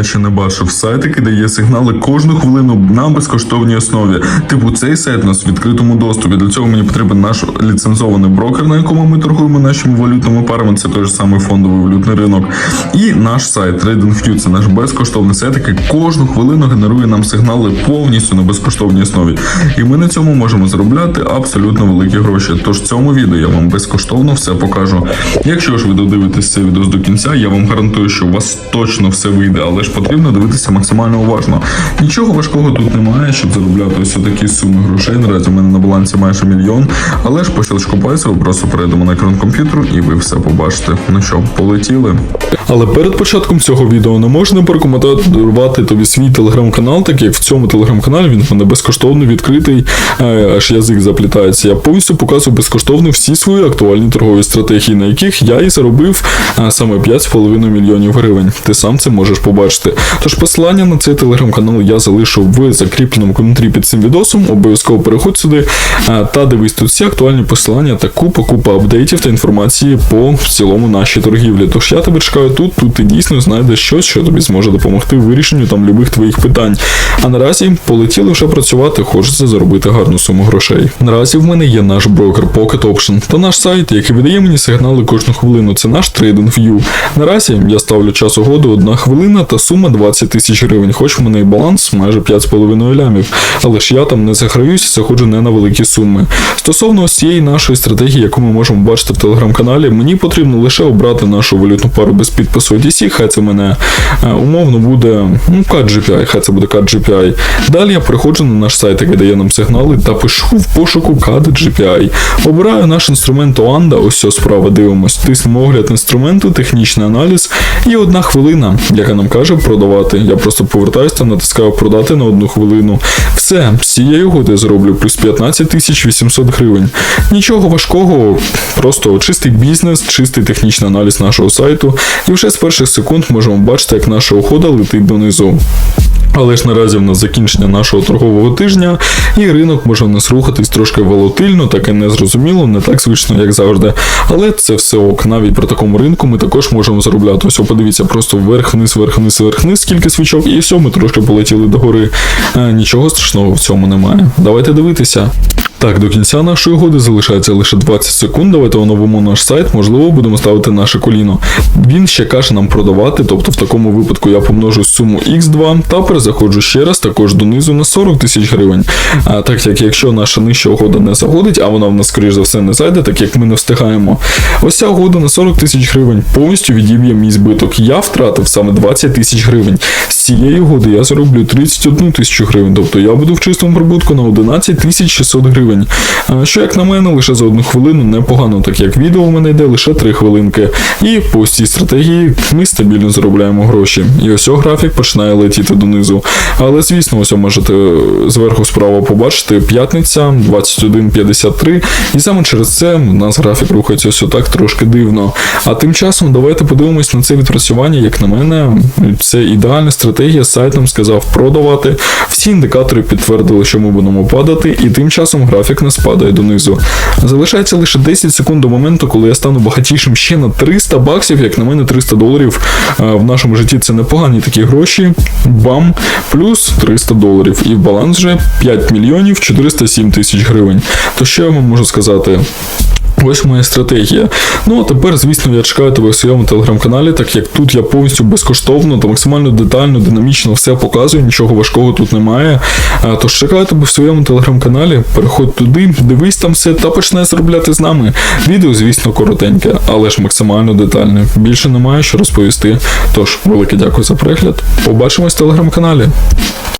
я ще не бачив. Сайт, який дає сигнали кожну хвилину на безкоштовній основі. Типу, цей сайт у нас в відкритому доступі. Для цього мені потрібен наш ліцензований брокер, на якому ми торгуємо нашими валютними парами. Це той ж самий фондовий валютний ринок. І наш сайт TradingView, це наш безкоштовний сайт, який кожну хвилину генерує нам сигнали повністю на безкоштовній основі. І ми на цьому можемо заробляти абсолютно великі гроші. Тож в цьому відео я вам безкоштовно все покажу. Якщо ж ви додивитесь це відео до кінця, я вам гарантую, що у вас точно все вийде, але ж потрібно дивитися максимально уважно. Нічого важкого тут немає, щоб заробляти ось такі суми грошей. Наразі в мене на балансі майже мільйон. Але ж по щелчку пальця ви просто перейдемо на екран комп'ютеру і ви все побачите. Ну що, полетіли. Але перед початком цього відео не можна порекомендувати тобі свій телеграм-канал, так як в цьому телеграм-каналі він в мене безкоштовно відкритий, е, аж язик заплітається. Я повністю показую безкоштовно всі свої актуальні торгові стратегії, на яких я і заробив е, саме 5,5 мільйонів гривень. Ти сам це можеш побачити. Тож посилання на цей телеграм-канал я залишу в закріпленому коментарі під цим відосом. Обов'язково переходь сюди е, та дивись тут всі актуальні посилання та купа купа апдейтів та інформації по в цілому нашій торгівлі. Тож я тебе чекаю тут, тут ти дійсно знайдеш щось, що тобі зможе допомогти в вирішенню там любих твоїх питань. А наразі полетіли вже працювати, хочеться заробити гарну суму грошей. Наразі в мене є наш брокер Pocket Option та наш сайт, який видає мені сигнали кожну хвилину. Це наш TradingView. Наразі я ставлю час угоду 1 хвилина та сума 20 тисяч гривень, хоч в мене і баланс майже 5,5 лямів. Але ж я там не заграюсь і заходжу не на великі суми. Стосовно ось цієї нашої стратегії, яку ми можемо бачити в телеграм-каналі, мені потрібно лише обрати нашу валютну пару без підпису OTC, хай це мене е, умовно буде ну, CAD GPI, хай це буде CAD GPI. Далі я приходжу на наш сайт, який дає нам сигнали, та пишу в пошуку CAD GPI. Обираю наш інструмент Оанда, ось цього справа дивимось. Тиснемо огляд інструменту, технічний аналіз і одна хвилина, яка нам каже продавати. Я просто повертаюся та натискаю продати на одну хвилину. Все, з цієї угоди зроблю плюс 15 тисяч 800 гривень. Нічого важкого, просто чистий бізнес, чистий технічний аналіз нашого сайту. І вже з перших секунд можемо бачити, як наша ухода летить донизу. Але ж наразі в нас закінчення нашого торгового тижня, і ринок може в нас рухатись трошки волатильно, таке незрозуміло, не так звично, як завжди. Але це все ок. Навіть при такому ринку ми також можемо заробляти. Ось, подивіться, просто вверх-вниз, вверх-вниз, вверх-вниз, скільки свічок, і все, ми трошки полетіли догори. Е, нічого страшного в цьому немає. Давайте дивитися. Так, до кінця нашої угоди залишається лише 20 секунд. Давайте оновимо наш сайт, можливо, будемо ставити наше коліно. Він ще каже нам продавати, тобто в такому випадку я помножу суму X2 та перезаходжу ще раз також донизу на 40 тисяч гривень. А так як якщо наша нижча угода не заходить, а вона в нас, скоріш за все, не зайде, так як ми не встигаємо. Ось ця угода на 40 тисяч гривень повністю відіб'є мій збиток. Я втратив саме 20 тисяч гривень. Цієї угоди я зароблю 31 тисячу гривень, тобто я буду в чистому прибутку на 11 тисяч 600 гривень. Що, як на мене, лише за одну хвилину непогано, так як відео в мене йде лише 3 хвилинки. І по цій стратегії ми стабільно заробляємо гроші. І ось графік починає летіти донизу. Але звісно, ось можете зверху справа побачити п'ятниця 21.53. І саме через це в нас графік рухається ось отак трошки дивно. А тим часом давайте подивимось на це відпрацювання. Як на мене, це ідеальна стратегія. Сайт нам сказав продавати. Всі індикатори підтвердили, що ми будемо падати, і тим часом графік не спадає донизу. Залишається лише 10 секунд до моменту, коли я стану багатішим ще на 300 баксів, як на мене, 300 доларів е, в нашому житті це непогані такі гроші. Бам, плюс 300 доларів. І баланс вже 5 мільйонів 407 тисяч гривень. То що я вам можу сказати? Ось моя стратегія. Ну а тепер, звісно, я чекаю тебе в своєму телеграм-каналі, так як тут я повністю безкоштовно та максимально детально, динамічно все показую, нічого важкого тут немає. Тож чекаю тебе в своєму телеграм-каналі, переходь туди, дивись там все та почне заробляти з нами. Відео, звісно, коротеньке, але ж максимально детальне. Більше немає що розповісти. Тож, велике дякую за перегляд. Побачимось в телеграм-каналі.